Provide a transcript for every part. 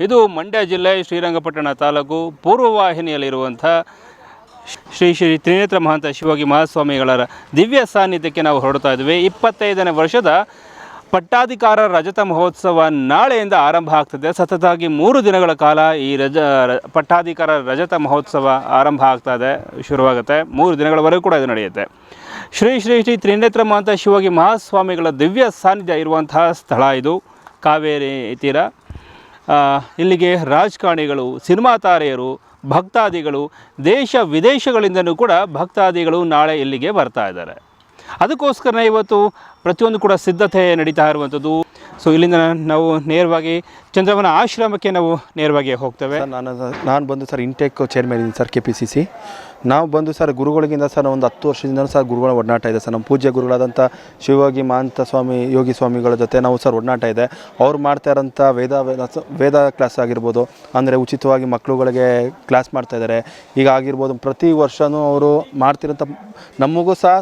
ಇದು ಮಂಡ್ಯ ಜಿಲ್ಲೆ ಶ್ರೀರಂಗಪಟ್ಟಣ ತಾಲೂಕು ಪೂರ್ವವಾಹಿನಿಯಲ್ಲಿರುವಂಥ ಶ್ರೀ ಶ್ರೀ ತ್ರಿನೇತ್ರ ಮಹಂತ ಶಿವಗಿ ಮಹಾಸ್ವಾಮಿಗಳ ದಿವ್ಯ ಸಾನ್ನಿಧ್ಯಕ್ಕೆ ನಾವು ಹೊರಡ್ತಾ ಇದ್ವಿ. ಇಪ್ಪತ್ತೈದನೇ ವರ್ಷದ ಪಟ್ಟಾಧಿಕಾರ ರಜತ ಮಹೋತ್ಸವ ನಾಳೆಯಿಂದ ಆರಂಭ ಆಗ್ತದೆ. ಸತತವಾಗಿ ಮೂರು ದಿನಗಳ ಕಾಲ ಈ ರಜ, ಪಟ್ಟಾಧಿಕಾರ ರಜತ ಮಹೋತ್ಸವ ಆರಂಭ ಆಗ್ತಾ ಇದೆ, ಶುರುವಾಗುತ್ತೆ. ಮೂರು ದಿನಗಳವರೆಗೂ ಕೂಡ ಇದು ನಡೆಯುತ್ತೆ. ಶ್ರೀ ಶ್ರೀ ಶ್ರೀ ತ್ರಿನೇತ್ರ ಮಹಂತ ಶಿವಗಿ ಮಹಾಸ್ವಾಮಿಗಳ ದಿವ್ಯ ಸಾನ್ನಿಧ್ಯ ಇರುವಂತಹ ಸ್ಥಳ ಇದು. ಕಾವೇರಿ ತೀರ. ಇಲ್ಲಿಗೆ ರಾಜಕಾರಣಿಗಳು, ಸಿನಿಮಾ ತಾರೆಯರು, ಭಕ್ತಾದಿಗಳು, ದೇಶ ವಿದೇಶಗಳಿಂದಲೂ ಕೂಡ ಭಕ್ತಾದಿಗಳು ನಾಳೆ ಇಲ್ಲಿಗೆ ಬರ್ತಾ ಇದ್ದಾರೆ. ಅದಕ್ಕೋಸ್ಕರನೇ ಇವತ್ತು ಪ್ರತಿಯೊಂದು ಕೂಡ ಸಿದ್ಧತೆ ನಡೀತಾ ಇರುವಂಥದ್ದು. ಸೊ ಇಲ್ಲಿಂದ ನಾವು ನೇರವಾಗಿ ಚಂದ್ರವನ ಆಶ್ರಮಕ್ಕೆ ನಾವು ನೇರವಾಗಿ ಹೋಗ್ತೇವೆ. ನಾನು ನಾನು ಬಂದು ಸರ್ ಇಂಟೆಕ್ ಚೇರ್ಮನ್ ಇದ್ದೀನಿ sir K P C C ನಾವು ಬಂದು ಸರ್ ಗುರುಗಳಿಗಿಂತ ಸರ್ ಒಂದು ಹತ್ತು ವರ್ಷದಿಂದ ಸರ್, ಗುರುಗಳ ಒಡನಾಟ ಇದೆ ಸರ್. ನಮ್ಮ ಪೂಜ್ಯ ಗುರುಗಳಾದಂಥ ಶಿವಯೋಗಿ ಮಹಾಂತ ಸ್ವಾಮಿ, ಯೋಗಿ ಸ್ವಾಮಿಗಳ ಜೊತೆ ನಾವು ಸರ್ ಒಡನಾಟ ಇದೆ. ಅವ್ರು ಮಾಡ್ತಾ ಇರೋಂಥ ವೇದ ವೇದ ವೇದ ಕ್ಲಾಸ್ ಆಗಿರ್ಬೋದು, ಅಂದರೆ ಉಚಿತವಾಗಿ ಮಕ್ಕಳುಗಳಿಗೆ ಕ್ಲಾಸ್ ಮಾಡ್ತಾ ಇದ್ದಾರೆ. ಈಗ ಆಗಿರ್ಬೋದು, ಪ್ರತಿ ವರ್ಷವೂ ಅವರು ಮಾಡ್ತಿರೋಂಥ, ನಮಗೂ ಸಹ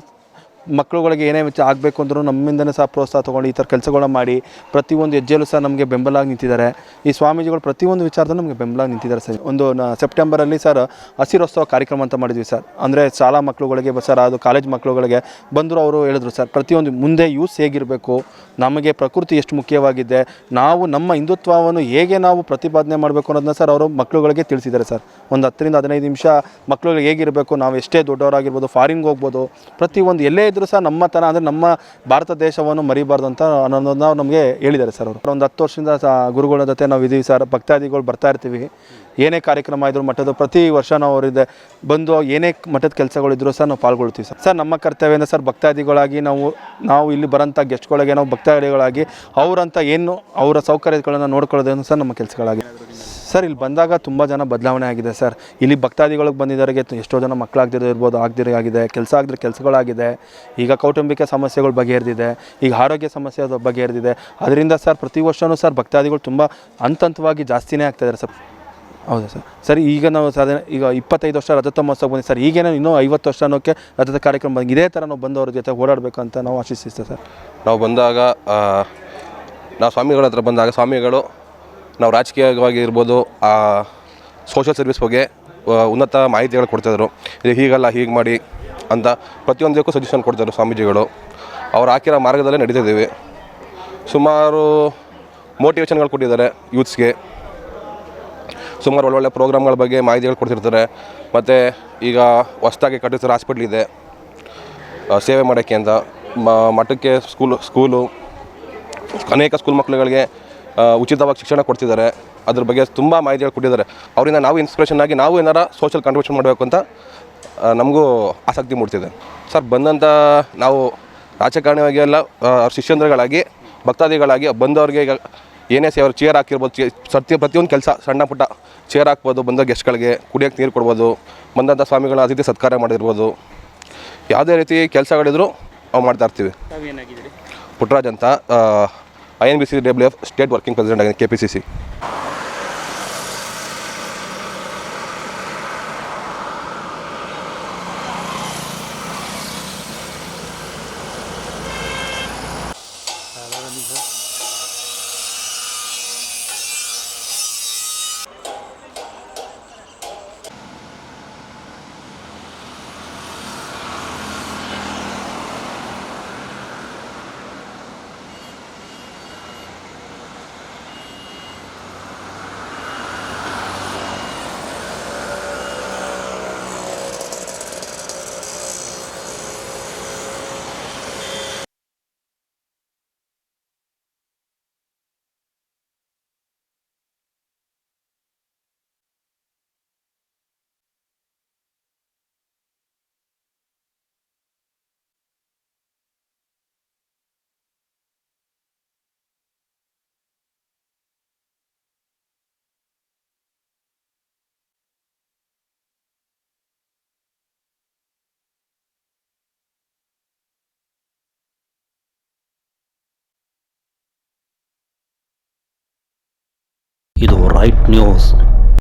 ಮಕ್ಕಳುಗಳಿಗೆ ಏನೇ ಆಗಬೇಕು ಅಂದರೂ ನಮ್ಮಿಂದನೇ ಸಹ ಪ್ರೋತ್ಸಾಹ ತೊಗೊಂಡು ಈ ಥರ ಕೆಲಸಗಳನ್ನ ಮಾಡಿ ಪ್ರತಿಯೊಂದು ಹೆಜ್ಜೆಯಲ್ಲೂ ಸಹ ನಮಗೆ ಬೆಂಬಲಾಗಿ ನಿಂತಿದ್ದಾರೆ. ಈ ಸ್ವಾಮೀಜಿಗಳು ಪ್ರತಿಯೊಂದು ವಿಚಾರದಲ್ಲೂ ನಮಗೆ ಬೆಂಬಲಾಗಿ ನಿಂತಿದ್ದಾರೆ ಸರ್. ಒಂದು, ನ- ಸೆಪ್ಟೆಂಬರಲ್ಲಿ ಸರ್ ಹಸಿರೋತ್ಸವ ಕಾರ್ಯಕ್ರಮ ಅಂತ ಮಾಡಿದ್ವಿ ಸರ್. ಅಂದರೆ ಶಾಲಾ ಮಕ್ಕಳುಗಳಿಗೆ ಸರ್, ಅದು ಕಾಲೇಜ್ ಮಕ್ಕಳುಗಳಿಗೆ ಬಂದರು ಅವರು ಹೇಳಿದ್ರು ಸರ್, ಪ್ರತಿಯೊಂದು ಮುಂದೆ ಯೂಸ್ ಹೇಗಿರಬೇಕು, ನಮಗೆ ಪ್ರಕೃತಿ ಎಷ್ಟು ಮುಖ್ಯವಾಗಿದೆ, ನಾವು ನಮ್ಮ ಹಿಂದುತ್ವವನ್ನು ಹೇಗೆ ನಾವು ಪ್ರತಿಪಾದನೆ ಮಾಡಬೇಕು ಅನ್ನೋದನ್ನ ಸರ್ ಅವರು ಮಕ್ಕಳುಗಳಿಗೆ ತಿಳಿಸಿದ್ದಾರೆ ಸರ್. ಒಂದು ಹತ್ತರಿಂದ ಹದಿನೈದು ನಿಮಿಷ ಮಕ್ಕಳುಗಳಿಗೆ ಹೇಗಿರಬೇಕು, ನಾವು ಎಷ್ಟೇ ದೊಡ್ಡವರಾಗಿರ್ಬೋದು, ಫಾರಿನ್ಗೆ ಹೋಗ್ಬೋದು, ಪ್ರತಿಯೊಂದು ಎಲ್ಲೇ ಇದ್ದರೂ ಸಹ ನಮ್ಮ ತನ ಅಂದರೆ ನಮ್ಮ ಭಾರತ ದೇಶವನ್ನು ಮರಿಬಾರ್ದು ಅಂತ ಅನ್ನೋದನ್ನ ನಮಗೆ ಹೇಳಿದ್ದಾರೆ ಸರ್ ಅವರು. ಒಂದು ಹತ್ತು ವರ್ಷದಿಂದ ಗುರುಗಳ ಜೊತೆ ನಾವು ಇದೀವಿ ಸರ್, ಭಕ್ತಾದಿಗಳು ಬರ್ತಾ ಇರ್ತೀವಿ. ಏನೇ ಕಾರ್ಯಕ್ರಮ ಇದ್ರು ಮಠದ ಪ್ರತಿ ವರ್ಷ ನಾವು ಅವರಿದೆ ಬಂದು ಏನೇ ಮಠದ ಕೆಲಸಗಳಿದ್ರು ಸಹ ನಾವು ಪಾಲ್ಗೊಳ್ತೀವಿ ಸರ್. ಸರ್, ನಮ್ಮ ಅಂದರೆ ಸರ್ ಭಕ್ತಾದಿಗಳಾಗಿ ನಾವು ನಾವು ಇಲ್ಲಿ ಬರೋಂಥ ಗೆಸ್ಟ್ಗಳಿಗೆ ನಾವು ಭಕ್ತಾದಿಗಳಾಗಿ ಅವರಂತ ಏನು ಅವರ ಸೌಕರ್ಯಗಳನ್ನು ನೋಡ್ಕೊಳ್ಳೋದೇನು ಸರ್ ನಮ್ಮ ಕೆಲಸಗಳಾಗಿ. ಸರ್, ಇಲ್ಲಿ ಬಂದಾಗ ತುಂಬ ಜನ ಬದಲಾವಣೆ ಆಗಿದೆ ಸರ್. ಇಲ್ಲಿ ಭಕ್ತಾದಿಗಳಿಗೆ ಬಂದಿದ್ದವರಿಗೆ ಎಷ್ಟೋ ಜನ ಮಕ್ಕಳಾಗ್ದಿರೋ ಇರ್ಬೋದು, ಆಗ್ದಿರೋ ಆಗಿದೆ, ಕೆಲಸ ಆಗದಿರೋ ಕೆಲಸಗಳಾಗಿದೆ. ಈಗ ಕೌಟುಂಬಿಕ ಸಮಸ್ಯೆಗಳು ಬಗೆಹರಿದಿದೆ, ಈಗ ಆರೋಗ್ಯ ಸಮಸ್ಯೆ ಅದು ಬಗೆಹರಿದಿದೆ. ಅದರಿಂದ ಸರ್, ಪ್ರತಿ ವರ್ಷವೂ ಸರ್ ಭಕ್ತಾದಿಗಳು ತುಂಬ ಹಂತ ಹಂತವಾಗಿ ಜಾಸ್ತಿನೇ ಆಗ್ತಾಯಿದ್ದಾರೆ ಸರ್. ಹೌದಾ ಸರ್? ಸರ್, ಈಗ ನಾವು ಸರ್ ಈಗ ಇಪ್ಪತ್ತೈದು ವರ್ಷ ರಜತ ಮಹೋತ್ಸವ ಬಂದಿದೆ ಸರ್. ಈಗೇನು ಇನ್ನೂ ಐವತ್ತು ವರ್ಷ ಅನ್ನೋಕ್ಕೆ ರಜತ ಕಾರ್ಯಕ್ರಮ ಬಂದಿದೆ. ಇದೇ ಥರ ನಾವು ಬಂದವ್ರ ಜೊತೆ ಓಡಾಡಬೇಕು ಅಂತ ನಾವು ಆಶಿಸ್ತೀವಿ ಸರ್. ನಾವು ಬಂದಾಗ ನಾವು ಸ್ವಾಮಿಗಳ ಹತ್ರ ಬಂದಾಗ ಸ್ವಾಮಿಗಳು ನಾವು ರಾಜಕೀಯವಾಗಿ ಇರ್ಬೋದು ಸೋಷಿಯಲ್ ಸರ್ವಿಸ್ ಬಗ್ಗೆ ಉನ್ನತ ಮಾಹಿತಿಗಳು ಕೊಡ್ತಾಯಿದ್ರು. ಇದು ಹೀಗಲ್ಲ, ಹೀಗೆ ಮಾಡಿ ಅಂತ ಪ್ರತಿಯೊಂದಕ್ಕೂ ಸಜೆಷನ್ ಕೊಡ್ತಾರೆ ಸ್ವಾಮೀಜಿಗಳು. ಅವ್ರು ಹಾಕಿರೋ ಮಾರ್ಗದಲ್ಲೇ ನಡೀತಿದ್ದೀವಿ. ಸುಮಾರು ಮೋಟಿವೇಶನ್ಗಳು ಕೊಟ್ಟಿದ್ದಾರೆ ಯೂತ್ಸ್ಗೆ ಸುಮಾರು ಒಳ್ಳೊಳ್ಳೆ ಪ್ರೋಗ್ರಾಮ್ಗಳ ಬಗ್ಗೆ ಮಾಹಿತಿಗಳು ಕೊಡ್ತಿರ್ತಾರೆ. ಮತ್ತು ಈಗ ಹೊಸ್ದಾಗಿ ಕಟ್ಟಿಸಿರೋ ಹಾಸ್ಪಿಟ್ಲ್ ಇದೆ. ಸೇವೆ ಮಾಡೋಕ್ಕೆ ಅಂತ. ಮಠಕ್ಕೆ ಸ್ಕೂಲು ಸ್ಕೂಲು ಅನೇಕ ಸ್ಕೂಲ್ ಮಕ್ಕಳುಗಳಿಗೆ ಉಚಿತವಾಗಿ ಶಿಕ್ಷಣ ಕೊಡ್ತಿದ್ದಾರೆ. ಅದ್ರ ಬಗ್ಗೆ ತುಂಬ ಮಾಹಿತಿಗಳು ಕೊಟ್ಟಿದ್ದಾರೆ. ಅವರಿಂದ ನಾವು ಇನ್ಸ್ಪಿರೇಷನ್ ಆಗಿ ನಾವು ಏನಾರ ಸೋಷಿಯಲ್ ಕಾಂಟ್ರಿಬ್ಯೂಷನ್ ಮಾಡಬೇಕು ಅಂತ ನಮಗೂ ಆಸಕ್ತಿ ಮೂಡ್ತಿದೆ. ಸರ್ ಬಂದಂಥ ನಾವು ರಾಜಕಾರಣಿಯಾಗಿ ಎಲ್ಲ ಶಿಷ್ಯಂದ್ರಗಳಾಗಿ ಭಕ್ತಾದಿಗಳಾಗಿ ಬಂದವ್ರಿಗೆ ಈಗ ಏನೇ ಸೇವೆ ಅವ್ರು ಚೇರ್ ಹಾಕಿರ್ಬೋದು ಚೇ ಸತ್ಯ ಪ್ರತಿಯೊಂದು ಕೆಲಸ ಸಣ್ಣ ಪುಟ್ಟ ಚೇರ್ ಹಾಕ್ಬೋದು ಬಂದ ಗೆಸ್ಟ್ಗಳಿಗೆ ಕುಡಿಯೋಕ್ಕೆ ನೀರು ಕೊಡ್ಬೋದು ಬಂದಂಥ ಸ್ವಾಮಿಗಳ ಅತಿಥಿ ಸತ್ಕಾರ ಮಾಡಿರ್ಬೋದು. ಯಾವುದೇ ರೀತಿ ಕೆಲಸಗಳಿದ್ರು ನಾವು ಮಾಡ್ತಾ ಇರ್ತೀವಿ. ತಾವೇನಾಗಿದ್ದೀರಿ? ಪುಟ್ಟರಾಜ್ ಅಂತ E N B C W F state working president आगे K P C C right news.